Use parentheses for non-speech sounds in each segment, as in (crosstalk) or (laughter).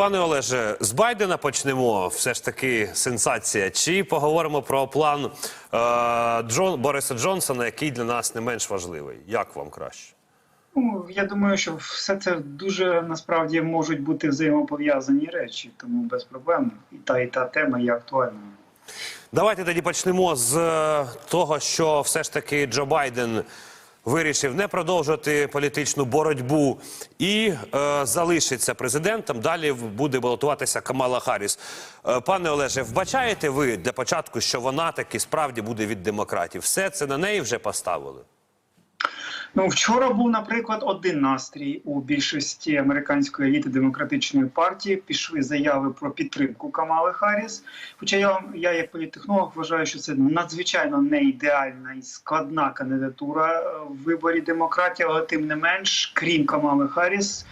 Пане Олеже, з Байдена почнемо. Все ж таки сенсація. Чи поговоримо про план е, Джон Бориса Джонсона, який для нас не менш важливий? Як вам краще? Ну, я думаю, що все це дуже насправді можуть бути взаємопов'язані речі, тому без проблем і та і та тема є актуальною. Давайте тоді почнемо з е, того, що все ж таки Джо Байден вирішив не продовжувати політичну боротьбу і е, залишиться президентом. Далі буде балотуватися Камала Харріс. Е, пане Олеже, вбачаєте ви для початку, що вона таки справді буде від демократів? Все це на неї вже поставили? Ну вчора був, наприклад, один настрій у більшості американської еліти демократичної партії. Пішли заяви про підтримку Камали Харріс. Хоча я, я як політтехнолог вважаю, що це надзвичайно не ідеальна і складна кандидатура е, в виборі демократів, але тим не менш, крім Камали Харріс.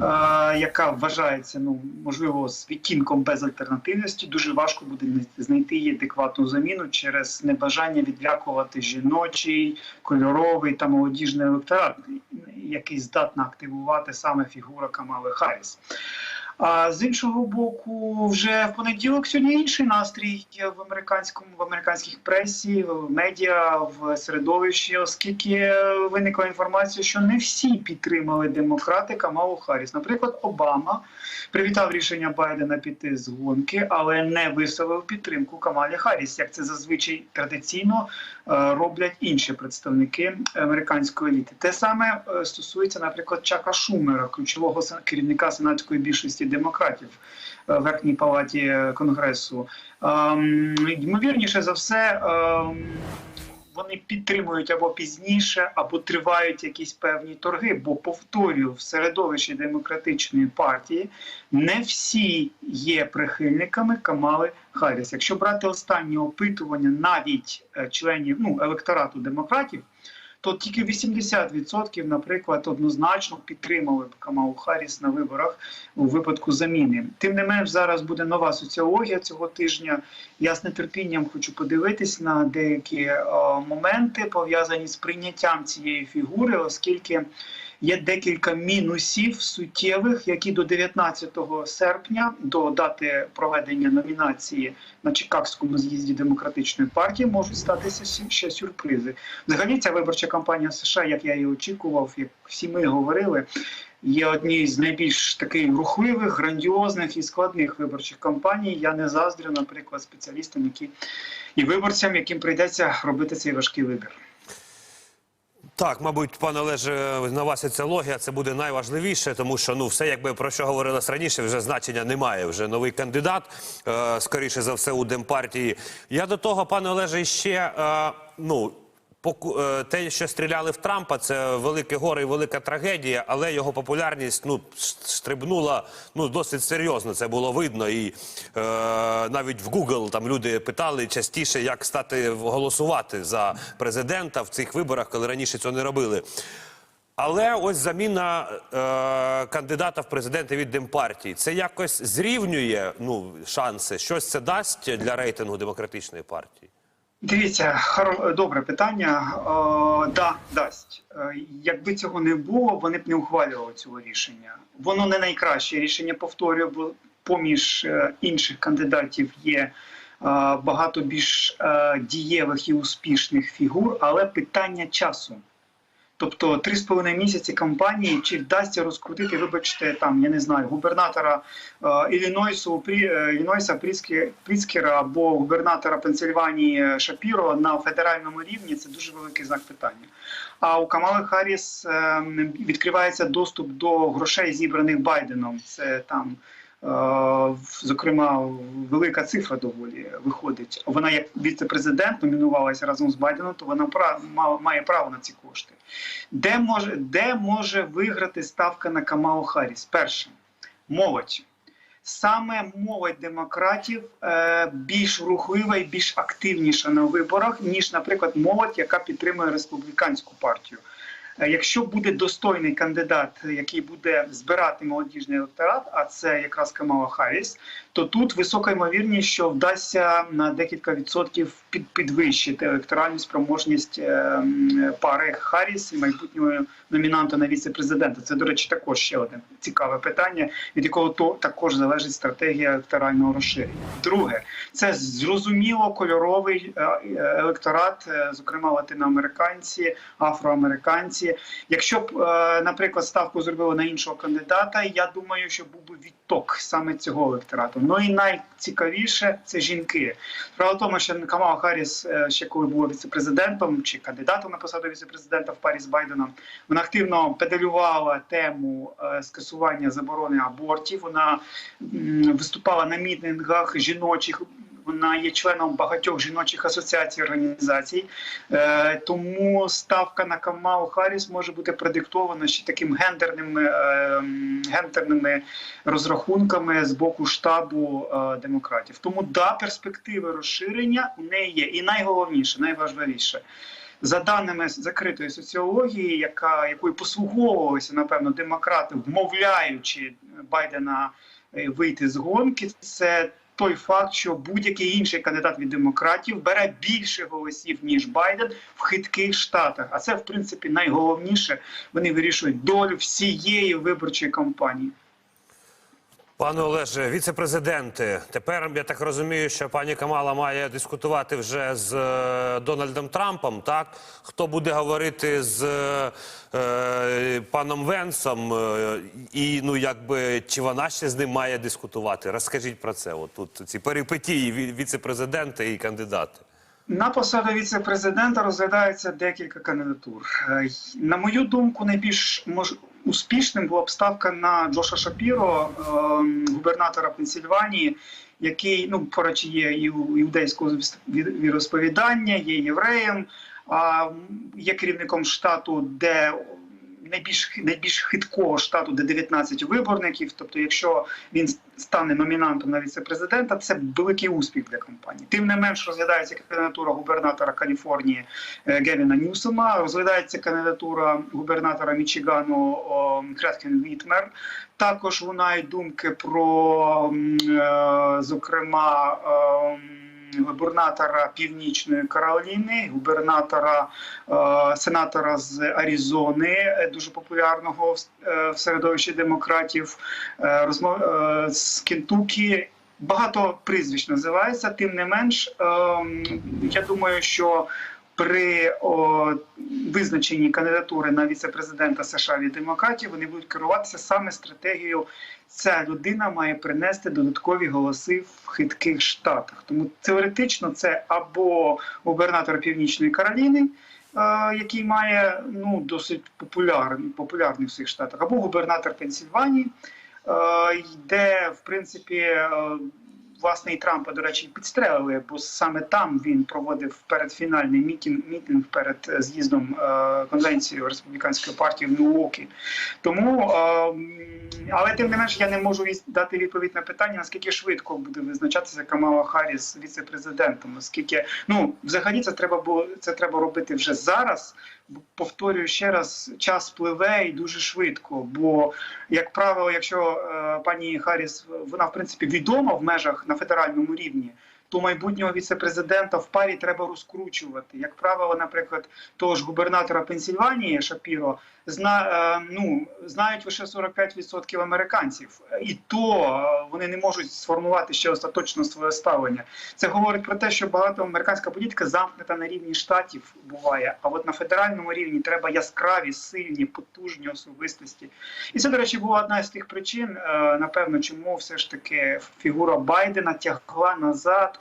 Е, Яка вважається ну можливо з відтінком безальтернативності, дуже важко буде знайти її адекватну заміну через небажання відлякувати жіночий, кольоровий та молодіжний електорат, який здатна активувати саме фігура Камали Харріс. А з іншого боку, вже в понеділок сьогодні інший настрій в американському в американських пресі, в медіа, в середовищі, оскільки виникла інформація, що не всі підтримали демократи Камалу Харріс. Наприклад, Обама привітав рішення Байдена піти з гонки, але не висловив підтримку Камалі Харріс, як це зазвичай традиційно роблять інші представники американської еліти. Те саме е, стосується, наприклад, Чака Шумера, ключового керівника сенатської більшості демократів е, в верхній палаті е, конгресу. Ем, Ймовірніше за все. Вони підтримують або пізніше, або тривають якісь певні торги. Бо повторюю, в середовищі демократичної партії не всі є прихильниками Камали Харріс. Якщо брати останні опитування навіть е, членів ну електорату демократів, то тільки 80%, наприклад, однозначно підтримали б Камалу Харріс на виборах у випадку заміни. Тим не менш, зараз буде нова соціологія цього тижня. Я з нетерпінням хочу подивитись на деякі о, моменти пов'язані з прийняттям цієї фігури, оскільки. Є декілька мінусів суттєвих, які до 19 серпня, до дати проведення номінації на Чикагському з'їзді демократичної партії, можуть статися ще сюрпризи. Взагалі, ця виборча кампанія США, як я і очікував, як всі ми говорили, є однією з найбільш таких рухливих, грандіозних і складних виборчих кампаній. Я не заздрю, наприклад, спеціалістам, які і виборцям, яким прийдеться робити цей важкий вибір. Так, мабуть, пане Олеже, на вас і ця логія це буде найважливіше, тому що ну все, якби про що говорилось раніше, вже значення немає. Вже новий кандидат, е, скоріше за все, у Демпартії. Я до того, пане Олеже, ще е, ну. Е, Те, що стріляли в Трампа, це велике горе і велика трагедія, але його популярність ну стрибнула ну досить серйозно. Це було видно. І е, навіть в Google там люди питали частіше, як стати голосувати за президента в цих виборах, коли раніше цього не робили. Але ось заміна е, кандидата в президенти від Демпартії. Це якось зрівнює ну шанси. Щось це дасть для рейтингу демократичної партії. Дивіться, добре питання. Е, да, дасть. Е, якби цього не було, вони б не ухвалювали цього рішення. Воно не найкраще рішення, повторюю, бо поміж е, інших кандидатів є е, багато більш е, дієвих і успішних фігур, але питання часу. Тобто три з половиною місяці кампанії, чи вдасться розкрутити, вибачте, там я не знаю, губернатора е, Іллінойсу Прі е, Іллінойса Пріцкера або губернатора Пенсильванії Шапіро на федеральному рівні. Це дуже великий знак питання. А у Камали Харріс е, відкривається доступ до грошей, зібраних Байденом. Це там. Е, Зокрема, велика цифра доволі виходить. Вона як віце-президент номінувалася разом з Байденом, то вона має право на ці кошти. Де може, де може виграти ставка на Камалу Харріс? Перше, молодь. Саме молодь демократів е, більш рухлива і більш активніша на виборах, ніж, наприклад, молодь, яка підтримує республіканську партію. Е, Якщо буде достойний кандидат, який буде збирати молодіжний електорат, а це якраз Камала Харріс, то тут висока ймовірність, що вдасться на декілька відсотків підвищити електоральну спроможність е, пари Харріс і майбутнього номінанта на віце-президента. Це, до речі, також ще одне цікаве питання, від якого то також залежить стратегія електорального розширення. Друге, це зрозуміло кольоровий е, е, електорат, зокрема латиноамериканці, афроамериканці. Якщо б, наприклад, ставку зробили на іншого кандидата, я думаю, що був би відток саме цього електорату. Ну і найцікавіше це жінки. Справа в тому, що Камала Харріс, е, ще коли була віцепрезидентом чи кандидатом на посаду віцепрезидента в парі з Байденом, вона активно педалювала тему е, скасування заборони абортів. Вона виступала на мітингах жіночих. Вона є членом багатьох жіночих асоціацій організацій, е, тому ставка на Камалу Харріс може бути продиктована ще таким гендерними, е, гендерними розрахунками з боку штабу е, демократів. Тому да, перспективи розширення у неї є. І найголовніше, найважливіше. За даними закритої соціології, яка якою послуговувалися напевно демократи, вмовляючи Байдена вийти з гонки, це той факт, що будь-який інший кандидат від демократів бере більше голосів ніж Байден в хитких штатах. А це в принципі найголовніше. Вони вирішують долю всієї виборчої кампанії. Пане Олеже, віце-президенти. Тепер я так розумію, що пані Камала має дискутувати вже з е, Дональдом Трампом. Так хто буде говорити з е, паном Венсом, е, і ну якби чи вона ще з ним має дискутувати? Розкажіть про це. От тут ці перипетії ві- віце-президенти і кандидати. На посаду віце-президента розглядається декілька кандидатур. Е, На мою думку, найбільш мож... успішним була б ставка на Джоша Шапіро, е, губернатора Пенсільванії, який ну поруч є у іудейського віросповідання, є євреєм, є керівником штату, де найбільш найбільш хиткого штату, де 19 виборників. Тобто, якщо він стане номінантом на віце-президента, це великий успіх для кампанії. Тим не менш розглядається кандидатура губернатора Каліфорнії е, Гевіна Ньюсома, розглядається кандидатура губернатора Мічигану о, Крятхен Вітмер. Також лунають думки про, е, зокрема. Ем, Губернатора Північної Кароліни, губернатора е, сенатора з Аризони, е, дуже популярного в, е, середовищі демократів, е, розмов з Кентукі. Багато прізвищ називається. Тим не менш, е, я думаю, що при о, визначенні кандидатури на віце-президента США від демократів вони будуть керуватися саме стратегією. Ця людина має принести додаткові голоси в хитких штатах. Тому теоретично це або губернатор Північної Кароліни, е, який має ну досить популярний популярний в цих штатах, або губернатор Пенсільванії, е, де в принципі. Власне, і Трампа, до речі, підстрелили, бо саме там він проводив передфінальний мітинг, мітинг перед е, з'їздом е, конвенції республіканської партії в Мілуокі. Тому, е, але тим не менш, я не можу дати відповідь на питання, наскільки швидко буде визначатися Камала Харріс віце-президентом. Оскільки ну взагалі це треба було це треба робити вже зараз. Повторюю ще раз, час пливе і дуже швидко. Бо, як правило, якщо е, пані Харріс вона в принципі відома в межах на федеральному рівні, то майбутнього віце-президента в парі треба розкручувати. Як правило, наприклад, того ж губернатора Пенсільванії Шапіро зна, е, ну, знають лише 45% американців, і то е, вони не можуть сформувати ще остаточно своє ставлення. Це говорить про те, що багато американська політика замкнута на рівні штатів буває. А от на федеральному рівні треба яскраві, сильні, потужні особистості. І це, до речі, була одна з тих причин, е, напевно, чому все ж таки фігура Байдена тягла назад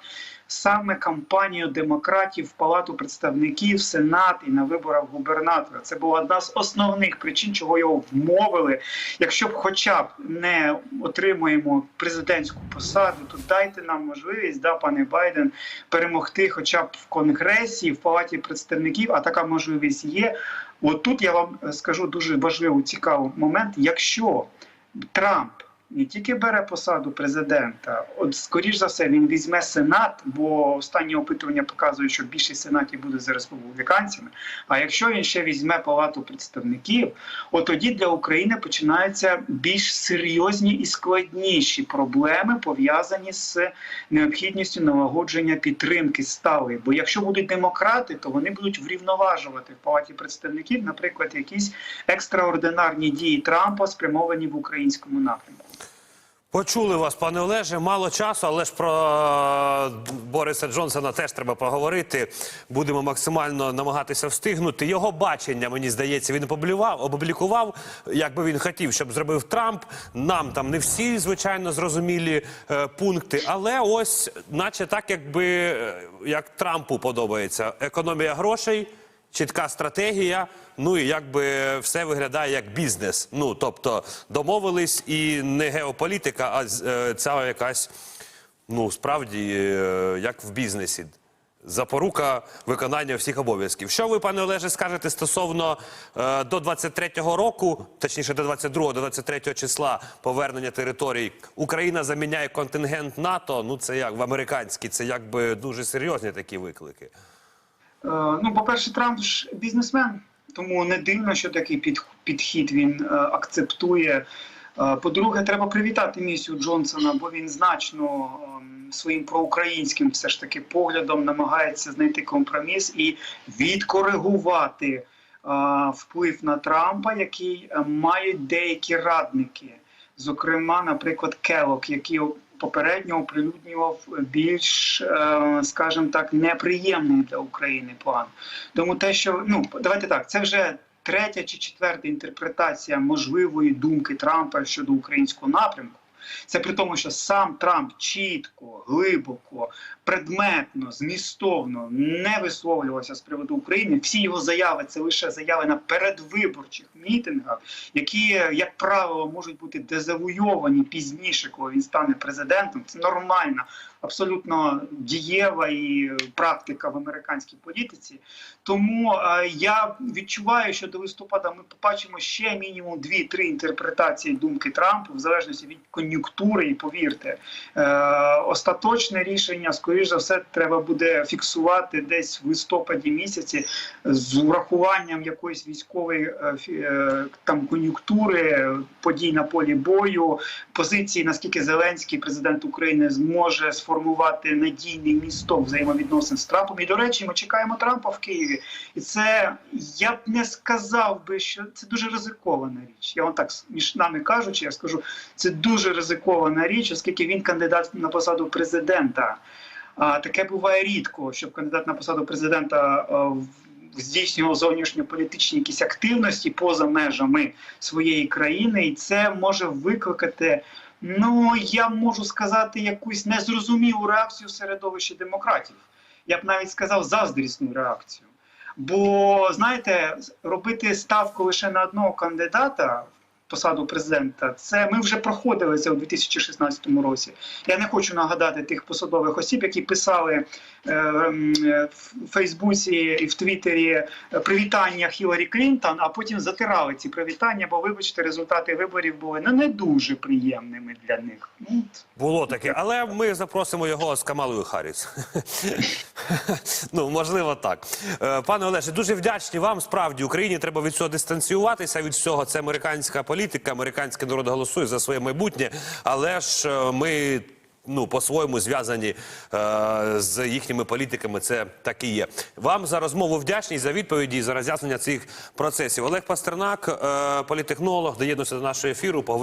саме кампанію демократів в Палату представників, Сенат і на виборах губернатора. Це була одна з основних причин, чого його вмовили. Якщо б хоча б не отримуємо президентську посаду, то дайте нам можливість, да, пане Байден, перемогти, хоча б в конгресі, в палаті представників. А така можливість є. От тут я вам скажу дуже важливий цікавий момент. Якщо Трамп не тільки бере посаду президента, от скоріш за все він візьме сенат, бо останні опитування показують, що більшість сенатів буде за республіканцями. А якщо він ще візьме палату представників, от тоді для України починаються більш серйозні і складніші проблеми пов'язані з необхідністю налагодження підтримки сталої. Бо якщо будуть демократи, то вони будуть врівноважувати в палаті представників, наприклад, якісь екстраординарні дії Трампа спрямовані в українському напрямку. Почули вас, пане Олеже. Мало часу, але ж про е, Бориса Джонсона теж треба поговорити. Будемо максимально намагатися встигнути. Його бачення, мені здається, він опублікував, як би він хотів, щоб зробив Трамп. Нам там не всі, звичайно, зрозумілі е, пункти, але ось, наче так, якби е, як Трампу подобається. Економія грошей. Чітка стратегія, ну і якби все виглядає як бізнес. Ну тобто домовились і не геополітика, а е, ця якась, ну справді, е, як в бізнесі. Запорука виконання всіх обов'язків. Що ви, пане Олеже, скажете стосовно е, до 23-го року, точніше до 22-го, до 23-го числа повернення територій? Україна заміняє контингент НАТО. Ну це як в американській, це якби дуже серйозні такі виклики. Е, Ну, по-перше, Трамп ж бізнесмен, тому не дивно, що такий під, підхід він е, акцептує. Е, По-друге, треба привітати місію Джонсона, бо він значно ем, своїм проукраїнським все ж таки поглядом намагається знайти компроміс і відкоригувати вплив на Трампа, який мають деякі радники. Зокрема, наприклад, Келок, який попередньо оприлюднював більш, е, скажімо так, неприємний для України план. Тому те, що ну давайте так, це вже третя чи четверта інтерпретація можливої думки Трампа щодо українського напрямку. Це при тому, що сам Трамп чітко, глибоко, предметно, змістовно не висловлювався з приводу України. Всі його заяви це лише заяви на передвиборчих мітингах, які, як правило, можуть бути дезавуйовані пізніше, коли він стане президентом. Це нормальна, абсолютно дієва і практика в американській політиці. Тому е, я відчуваю, що до листопада ми побачимо ще мінімум дві-три інтерпретації думки Трампа, в залежності від кон'юнктури. І повірте, е, остаточне рішення, скоріш за все, треба буде фіксувати десь в листопаді місяці з урахуванням якоїсь військової е, там кон'юнктури, подій на полі бою, позиції, наскільки Зеленський, президент України, зможе сформувати надійний місток взаємовідносин з Трампом. І до речі, ми чекаємо Трампа в Києві. І це я б не сказав би, що це дуже ризикована річ. Я вам так між нами кажучи, я скажу, це дуже ризикована річ, оскільки він кандидат на посаду президента. А таке буває рідко, щоб кандидат на посаду президента здійснював зовнішньополітичні якісь активності поза межами своєї країни, і це може викликати. Ну я можу сказати якусь незрозумілу реакцію середовища демократів. Я б навіть сказав заздрісну реакцію. Бо знаєте, робити ставку лише на одного кандидата посаду президента, це ми вже проходили це у 2016 році. Я не хочу нагадати тих посадових осіб, які писали е, е, в Фейсбуці і в Твіттері е, привітання Хіларі Клінтон, а потім затирали ці привітання, бо, вибачте, результати виборів були ну, не дуже приємними для них. Ну. Було таке, але ми запросимо його з Камалою Харріс. (laughs) ну, можливо, так. Е, Пане Олеже, дуже вдячні вам. Справді, Україні треба від цього дистанціюватися. Від всього це американська політика, американський народ голосує за своє майбутнє. Але ж е, ми. Ну, по-своєму зв'язані е, з їхніми політиками, це так і є. Вам за розмову вдячні за відповіді, за роз'яснення цих процесів. Олег Пастернак, е, політехнолог, доєднується до нашого ефіру.